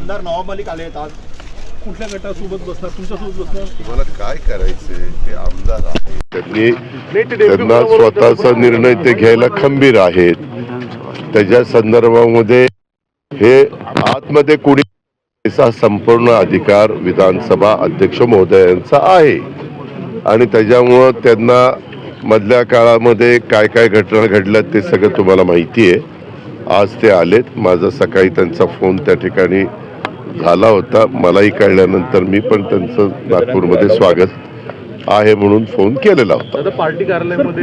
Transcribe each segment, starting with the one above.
आमदार नवाब मलिक आले आहेत आज. कुठल्या गटासोबत बसणार? तुमच्यासोबत बसणार? तुम्हाला काय करायचंय? ते आमदार आहेत. त्यांनी त्यांना स्वतःचा निर्णय ते घ्यायला खंबीर आहेत. त्याच्या संदर्भामध्ये हे आतमध्ये कुणी संपूर्ण अधिकार विधानसभा अध्यक्ष महोदयांचा आहे. आणि त्याच्यामुळं त्यांना मधल्या काळामध्ये काय काय घटना घडल्या ते सगळं तुम्हाला माहिती आहे. आज ते आलेत. माझा सकाळी त्यांचा फोन त्या ठिकाणी झाला होता. मलाही कळल्यानंतर मी पण त्यांचं नागपूरमध्ये स्वागत आहे म्हणून फोन केलेला होता. पार्टी कार्यालयामध्ये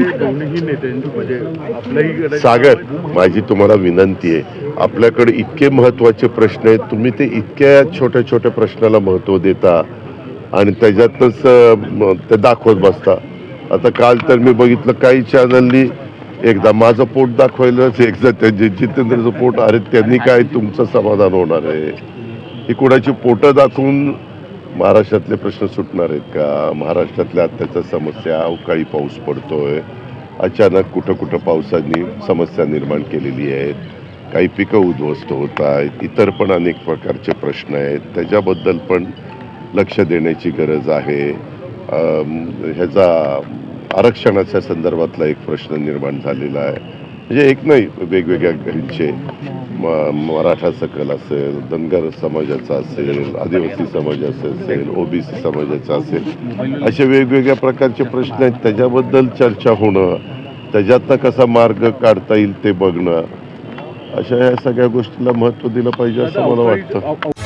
म्हणजे सागर माझी तुम्हाला विनंती आहे. आपल्याकडे इतके महत्त्वाचे प्रश्न आहेत. तुम्ही ते इतक्या छोट्या छोट्या प्रश्नाला महत्त्व देता आणि त्याच्यातच ते दाखवत बसता. आता काल तर मी बघितलं काही चॅनलनी एकदा माझं पोट दाखवायलाच एकदा त्यांचे जितेंद्रचं पोट अरे त्यांनी काय तुमचं समाधान होणार आहे? ही कुणाची पोटं दाखवून महाराष्ट्रातले प्रश्न सुटणार आहेत का? महाराष्ट्रातल्या आत्ताच्या समस्या अवकाळी पाऊस पडतोय. अचानक कुठं कुठं पावसाने समस्या निर्माण केलेली आहेत. काही पिकं उद्ध्वस्त होत आहेत. इतर पण अनेक प्रकारचे प्रश्न आहेत. त्याच्याबद्दल पण लक्ष देण्याची गरज आहे. ह्याचा आरक्षणाच्या संदर्भातला एक प्रश्न निर्माण झालेला आहे. म्हणजे एक नाही वेगवेगळ्या ह्यांचे म- मराठा सकल असेल धनगर समाजाचा असेल आदिवासी समाजाचा असेल ओबीसी समाजाचा असेल असे वेगवेगळ्या प्रकारचे प्रश्न आहेत. त्याच्याबद्दल चर्चा होणं त्याच्यातनं कसा मार्ग काढता येईल ते बघणं अशा या सगळ्या गोष्टीला महत्त्व दिलं पाहिजे असं मला वाटतं.